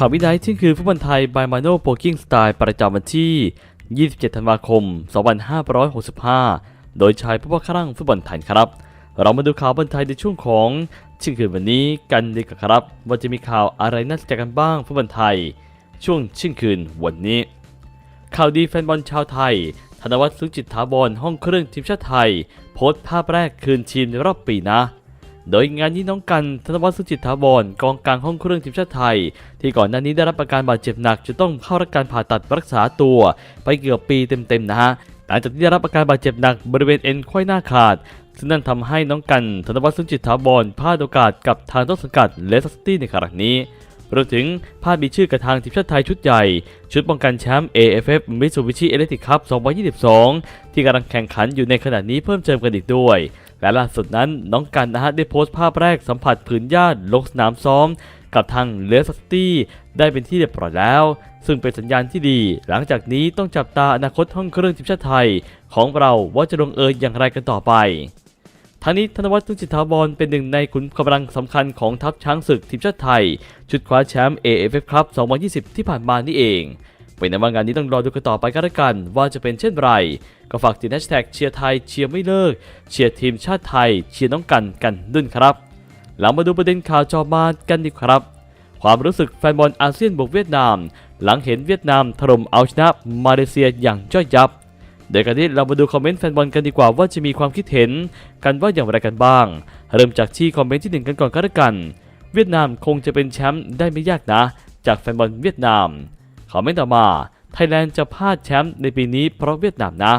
ข่าววินัยที่คือฟุตบอลไทยบายมาโนโปกิ้งสไตล์ประจำวันที่ 27 ธันวาคม 2565 โดยชายผู้ว่าครั่งฟุตบอลไทยครับ เรามาดูข่าวบอลไทยในช่วงของชิงคืนวันนี้กันดีกว่าครับ ว่าจะมีข่าวอะไรน่าสนใจกันบ้างฟุตบอลไทย ช่วงชิงคืนวันนี้ ข่าวดีแฟนบอลชาวไทย ธนวัฒน์สุจิตถาวรห้องเครื่องทีมชาติไทย โพสต์ภาพแรกคืนทีมในรอบปีนะ โดยงานนี้น้องกันธนวัฒน์สุจิตถาวรกองกลางห้องเครื่องทีมชาติไทย ที่ก่อนหน้านี้ได้รับอาการบาดเจ็บหนักจนต้องเข้ารับการผ่าตัดรักษาตัวไปเกือบปีเต็มๆนะฮะหลังจากที่ได้รับอาการบาดเจ็บหนักบริเวณเอ็นไขว้หน้าขาด ซึ่งนั่นทำให้น้องกันธนวัฒน์สุจิตถาวรพลาดโอกาสกับทางต้นสังกัดเลสเตอร์ซิตี้ในครั้งนี้รวมถึงพลาดมีชื่อกับทางทีมชาติไทยชุดใหญ่ ชุดป้องกันแชมป์ AFF Mitsubishi Electric Cup 2022 ที่กำลังแข่งขันอยู่ในขณะนี้เพิ่มเติมกันอีกด้วย และล่าสุดนั้นน้องกันนะฮะได้โพสต์ภาพแรกสัมผัสผืนหญ้าลงสนามซ้อม กับทางเลสเตอร์ได้เป็นที่เรียบร้อยแล้ว ซึ่งเป็นสัญญาณที่ดี หลังจากนี้ต้องจับตาอนาคตห้องเครื่องทีมชาติไทย ของเราว่าจะลงเอยอย่างไรกันต่อไปทั้งนี้ธนวัฒน์ทุจิตถาวรเป็นหนึ่งในขุนกำลังสำคัญของทัพช้างศึกทีมชาติไทย ชุดคว้าแชมป์ AFF Cup 2020 ที่ผ่านมานี่เอง เป็นในว่างานนี้ต้องรอดูกันต่อไปกันละกัน ว่าจะเป็นเช่นไร ก็ฝากติดแฮชแท็กเชียร์ไทยเชียร์ไม่เลิก เชียร์ทีมชาติไทยเชียร์น้องกันกันดุนครับหลังมาดูประเด็นข่าวจอมากันดีครับ ความรู้สึกแฟนบอลอาเซียนบุกเวียดนาม หลังเห็นเวียดนามถล่มเอาชนะมาเลเซียอย่างจ้อยยับเดี๋ยวกันนี้เรามาดูคอมเมนต์แฟนบอลกันดีกว่าว่าจะมีความคิดเห็นกันว่าอย่างไรกันบ้าง เริ่มจากที่คอมเมนต์ที่หนึ่งกันก่อนก็แล้วกัน เวียดนามคงจะเป็นแชมป์ได้ไม่ยากนะ จากแฟนบอลเวียดนามคอมเมนต์ต่อมาไทยแลนด์จะพลาดแชมป์ในปีนี้เพราะเวียดนามนะ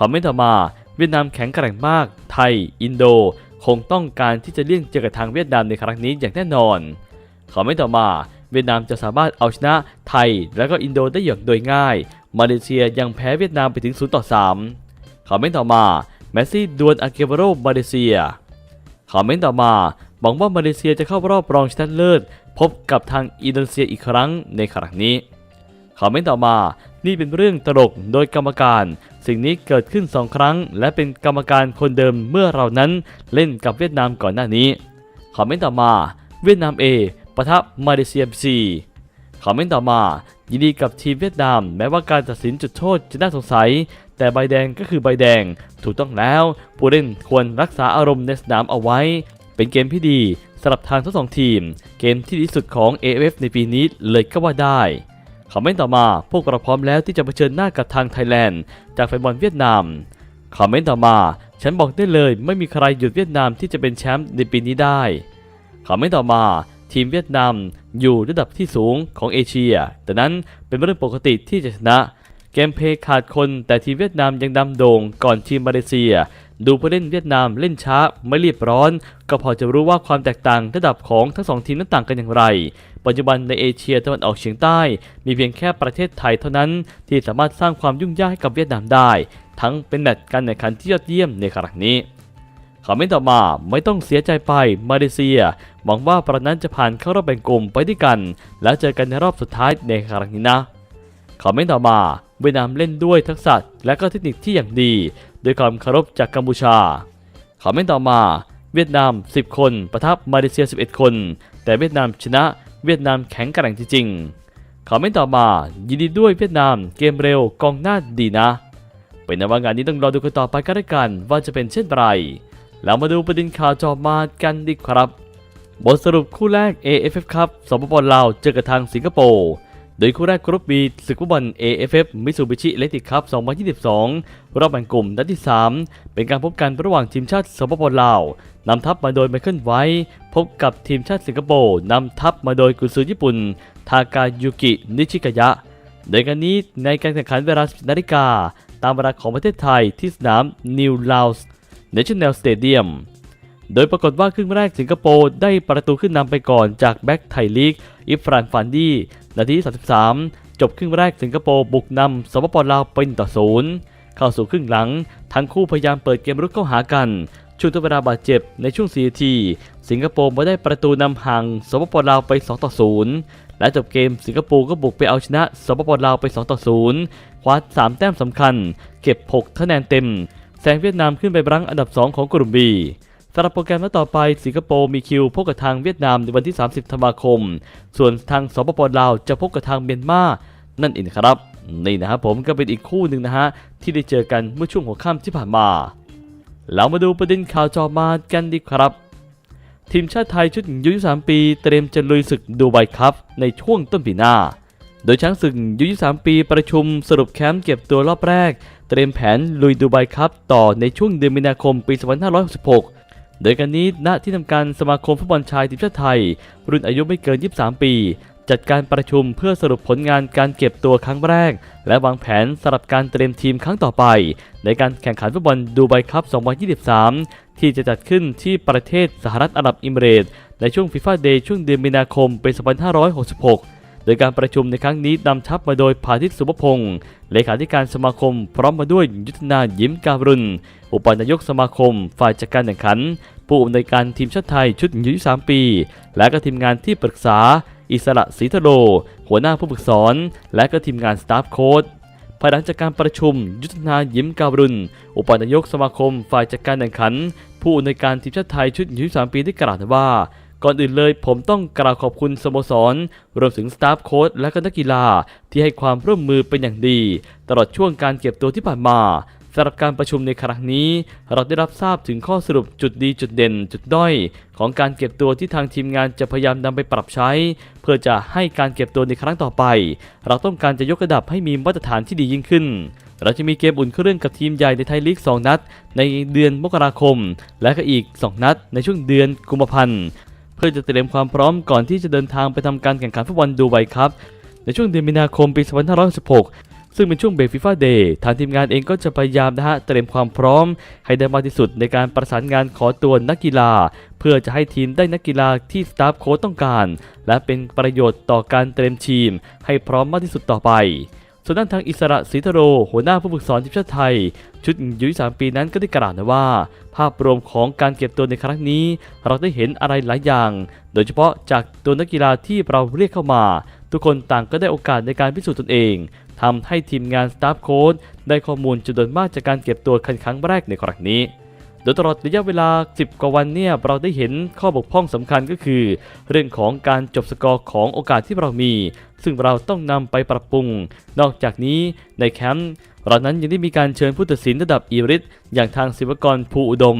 คอมเมนต์ต่อมาเวียดนามแข็งแกร่งมาก ไทย อินโด คงต้องการที่จะเลี่ยงเจอกับทางเวียดนามในครั้งนี้อย่างแน่นอนคอมเมนต์ต่อมา เวียดนามจะสามารถเอาชนะไทย และก็อินโดได้อย่างโดยง่าย มาเลเซียยังแพ้เวียดนามไปถึง0ต่อ3คอมเมนต์ต่อมาเมสซี่ดวลอาเกวาโรมาเลเซียคอมเมนต์ต่อมาหวังว่ามาเลเซียจะเข้ารอบรองชนะเลิศ พบกับทางอินโดนีเซียอีกครั้งในครั้งนี้คอมเมนต์ต่อมา นี่เป็นเรื่องตลกโดยกรรมการ สิ่งนี้เกิดขึ้น2ครั้ง และเป็นกรรมการคนเดิมเมื่อเรานั้นเล่นกับเวียดนามก่อนหน้านี้คอมเมนต์ต่อมาเวียดนาม A ประทะมาเลเซีย C คอมเมนต์ต่อมา ยินดีกับทีมเวียดนาม แม้ว่าการตัดสินจุดโทษจะน่าสงสัย แต่ใบแดงก็คือใบแดง ถูกต้องแล้ว ผู้เล่นควรรักษาอารมณ์ในสนามเอาไว้ เป็นเกมที่ดีสำหรับทางทั้งสองทีม เกมที่ดีสุดของ AFF ในปีนี้เลยก็ว่าได้ คอมเมนต์ต่อมาพวกเราพร้อมแล้วที่จะเผชิญหน้ากับทางไทยแลนด์จากแฟนบอลเวียดนามคอมเมนต์ต่อมา ฉันบอกได้เลย ไม่มีใครหยุดเวียดนามที่จะเป็นแชมป์ในปีนี้ได้คอมเมนต์ต่อมาทีมเวียดนามอยู่ระดับที่สูงของเอเชีย แต่นั้นเป็นเรื่องปกติที่จะชนะ เกมเพย์ขาดคนแต่ทีมเวียดนามยังดำโด่งก่อนทีมมาเลเซีย ดูผู้เล่นเวียดนามเล่นช้าไม่รีบร้อน ก็พอจะรู้ว่าความแตกต่างระดับของทั้งสองทีมนั้นต่างกันอย่างไร ปัจจุบันในเอเชียตะวันออกเฉียงใต้ มีเพียงแค่ประเทศไทยเท่านั้น ที่สามารถสร้างความยุ่งยากให้กับเวียดนามได้ ทั้งเป็นแมตช์การแข่งขันที่ยอดเยี่ยมในครั้งนี้คอมเมนต์ต่อมาไม่ต้องเสียใจไปมาเลเซียหวังว่าประนั้นจะผ่านเข้ารอบแบ่งกลุ่มไปด้วยกัน แล้วเจอกันในรอบสุดท้ายในครั้งนี้นะคอมเมนต์ต่อมาเวียดนามเล่นด้วยทักษะและก็เทคนิคที่อย่างดี ด้วยความคารพจากกัมพูชาคอมเมนต์ต่อมา เวียดนาม 10 คนประทับมาเลเซีย 11 คน แต่เวียดนามชนะเวียดนามแข็งแกร่งจริงๆคอมเมนต์ต่อมา ยินดีด้วยเวียดนามเกมเร็วกองหน้าดีนะ เป็นนว่างานนี้ต้องรอดูกันต่อไปกันละกันว่าจะเป็นเช่นไรแล้วมาดูประเด็นข่าวจอมากันดีครับ บทสรุปคู่แรก AFF ครับสปปลาวเจอกับทางสิงคโปร์ โดยคู่แรกกรุ๊ป B ศึกฟุตบอล AFF Mitsubishi Electric Cup 2022 รอบแบ่งกลุ่มนัดที่ 3 เป็นการพบกันระหว่างทีมชาติสปปลาวนำทัพมาโดยไมเคิลไวท์พบกับทีมชาติสิงคโปร์นำทัพมาโดยกุนซือญี่ปุ่น ทากายุกิ นิชิกายะ โดยการนี้ในการแข่งขันเวลา10นาฬิกาตามเวลาของประเทศไทยที่สนาม New Laos National Stadium โดยปรากฏว่าครึ่งแรกสิงคโปร์ได้ประตูขึ้นนำไปก่อนจากแบ็กไทยลีก อิฟรานฟันดี้นาที 33 จบครึ่งแรกสิงคโปร์บุกนำสปปลาวเป็นต่อศูนย์เข้าสู่ครึ่งหลัง ทั้งคู่พยายามเปิดเกมรุกเข้าหากันช่วงทดเวลาบาดเจ็บในช่วง4นาที สิงคโปร์มาได้ประตูนำห่างสปปลาวไป 2 ต่อ 0 และจบเกมสิงคโปร์ก็บุกไปเอาชนะสปปลาวไป 2 ต่อ 0 คว้า 3 แต้มสำคัญ เก็บ 6 คะแนนเต็ม แซงเวียดนามขึ้นไปรั้งอันดับ 2 ของกลุ่ม B ำหรับโปรแกรมนัดต่อไปสิงคโปร์มีคิวพบกับทางเวียดนามในวันที่ 30 ธันวาคม ส่วนทางสปปลาวจะพบกับทางเมียนมา นั่นเองครับ นี่นะครับผมก็เป็นอีกคู่หนึ่งนะฮะที่ได้เจอกันเมื่อช่วงหัวค่ำที่ผ่านมา เรามาดูประเด็นข่าวจอมากันดีครับ ทีมชาติไทยชุดหญิงอายุ23 ปีเตรียมจะลุยศึกดูไบครับในช่วงต้นปีหน้า โดยช้างศึกยุ23 ปีประชุมสรุปแคมป์เก็บตัวรอบแรก เตรียมแผนลุยดูไบครับต่อในช่วงเดือนมีนาคมปี 2566 โดยการนี้ณที่ทำการสมาคมฟุตบอลชายทีมชาติไทย รุ่นอายุไม่เกิน 23 ปี จัดการประชุมเพื่อสรุปผลงานการเก็บตัวครั้งแรก และวางแผนสำหรับการเตรียมทีมครั้งต่อไป ในการแข่งขันฟุตบอลดูไบครับ2023 ที่จะจัดขึ้นที่ประเทศสหรัฐอาหรับอิมิเรตในช่วงฟีฟ่าเดย์ช่วงเดือนมีนาคมปี 2566 ดยการประชุมในครั้งนี้นำทัพมาโดยพาทิตสุภพงศ์เลขาธิการสมาคม พร้อมมาด้วยยุทธนายิ้มการุณ อุปนายกสมาคม ฝ่ายจัดการแข่งขัน ผู้อำนวยการทีมชาติไทยชุดอายุ23ปี และก็ทีมงานที่ปรึกษา อิสระศรีทโล หัวหน้าผู้ฝึกสอน และก็ทีมงานสตาฟโค้ดภายหลังจากการประชุม ยุทธนายิ้มการุณ อุปนายกสมาคม ฝ่ายจัดการแข่งขัน ผู้อำนวยการทีมชาติไทยชุดอายุ23ปีได้กล่าวว่า ก่อนอื่นเลยผมต้องกล่าวขอบคุณสโมสร รวมถึงสตาฟโค้ชและก็นักกีฬาที่ให้ความร่วมมือเป็นอย่างดี ตลอดช่วงการเก็บตัวที่ผ่านมาสำหรับการประชุมในครั้งนี้ เราได้รับทราบถึงข้อสรุปจุดดีจุดเด่น จุดด้อย ของการเก็บตัวที่ทางทีมงานจะพยายามนำไปปรับใช้ เพื่อจะให้การเก็บตัวในครั้งต่อไป เราต้องการจะยกระดับให้มีมาตรฐานที่ดียิ่งขึ้นเราจะมีเกมอุ่นเครื่องกับทีมใหญ่ในไทยลีก 2 นัด ในเดือนมกราคม และก็อีก 2 นัดในช่วงเดือนกุมภาพันธ์ เพื่อจะเตรียมความพร้อมก่อนที่จะเดินทางไปทำการแข่งขันฟุตบอลดูไบครับในช่วงเดือนมีนาคมปี 2516ซึ่งเป็นช่วงเบรกฟีฟ่าเดย์ทางทีมงานเองก็จะพยายามนะฮะเตรียมความพร้อม ให้ได้มากที่สุดในการประสานงานขอตัวนักกีฬา เพื่อจะให้ทีมได้นักกีฬาที่สตาฟโค้ชต้องการ และเป็นประโยชน์ต่อการเตรียมทีม ให้พร้อมมากที่สุดต่อไปส่วนด้านทางอิสระศรีทโร หัวหน้าผู้ฝึกสอนทีมชาติไทย ชุดอายุ23ปีนั้นก็ได้กล่าวนะว่า ภาพรวมของการเก็บตัวในครั้งนี้ เราได้เห็นอะไรหลายอย่าง โดยเฉพาะจากตัวนักกีฬาที่เราเรียกเข้ามา ทุกคนต่างก็ได้โอกาสในการพิสูจน์ตนเองทำให้ทีมงานสตาฟโค้ชได้ข้อมูลจำนวนมากจากการเก็บตัวครั้งแรกในครั้งนี้โดยตลอดระยะเวลา 10 กว่าวันเนี่ยเราได้เห็นข้อบกพร่องสำคัญก็คือ เรื่องของการจบสกอร์ของโอกาสที่เรามี ซึ่งเราต้องนำไปปรับปรุง นอกจากนี้ในแคมป์ เรานั้นยังได้มีการเชิญผู้ตัดสินระดับอีริทอย่างทางศิวกรภูอุดม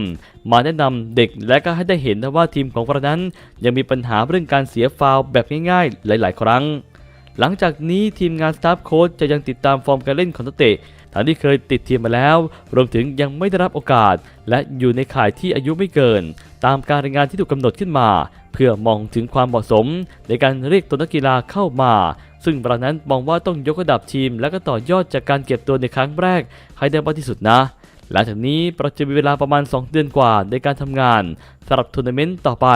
มาแนะนำเด็กและก็ให้ได้เห็นนะว่าทีมของเรานั้น ยังมีปัญหาเรื่องการเสียฟาวแบบง่ายๆ หลาย ๆ ครั้ง หลังจากนี้ทีมงานสตาฟโค้ชจะยังติดตามฟอร์มการเล่นของนักเตะทั้งที่เคยติดทีมมาแล้ว รวมถึงยังไม่ได้รับโอกาส และอยู่ในข่ายที่อายุไม่เกิน ตามการรายงานที่ถูกกำหนดขึ้นมา เพื่อมองถึงความเหมาะสมในการเรียกตัวนักกีฬาเข้ามา ซึ่งเรานั้นมองว่าต้องยกระดับทีม และก็ต่อยอดจากการเก็บตัวในครั้งแรก ให้ได้มากที่สุดนะ หลังจากนี้เราจะมีเวลาประมาณ 2 เดือนกว่าในการทำงานสำหรับทัวร์นาเมนต์ต่อไป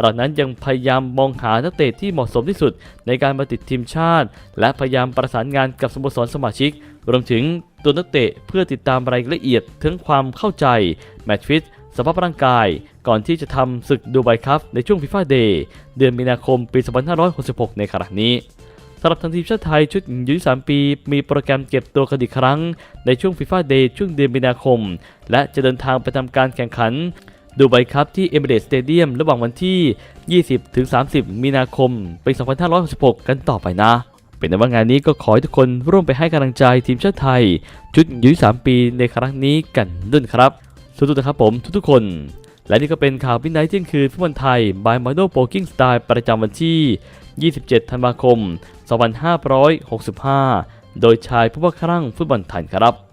เรานั้นยังพยายามมองหานักเตะที่เหมาะสมที่สุดในการมาติดทีมชาติ และพยายามประสานงานกับสโมสรสมาชิก รวมถึงตัวนักเตะเพื่อติดตามรายละเอียดถึงความเข้าใจแมตช์ฟิตสภาพร่างกายก่อนที่จะทำศึกดูไบคัพในช่วงฟีฟ่าเดย์เดือนมีนาคมปี 2566 ในครั้งนี้ำหรับทางทีมชาติไทยชุดอายุ23ปี มีโปรแกรมเก็บตัวกันอีกครั้ง ในช่วงฟีฟ่าเดย์ช่วงเดือนมีนาคม และจะเดินทางไปทำการแข่งขันดูไบครับที่เอเมเรตสเตเดียมระหว่างวันที่ 20-30 มีนาคมปี 2566 กันต่อไปนะ เป็นในว่างานนี้ก็ขอให้ทุกคนร่วมไปให้กำลังใจทีมชาติไทย ชุดอายุ23ปีในครั้งนี้กันด้วยครับสู้ๆนะครับผมทุกๆคน และนี่ก็เป็นข่าวพินัยเที่ยงคืนฟุตบอลไทย บายมาโนโปกิ้งสไตล์ประจำวันที่ 27 ธันวาคม 2565 โดยชายผู้ว่าครั่งฟุตบอลไทยครับ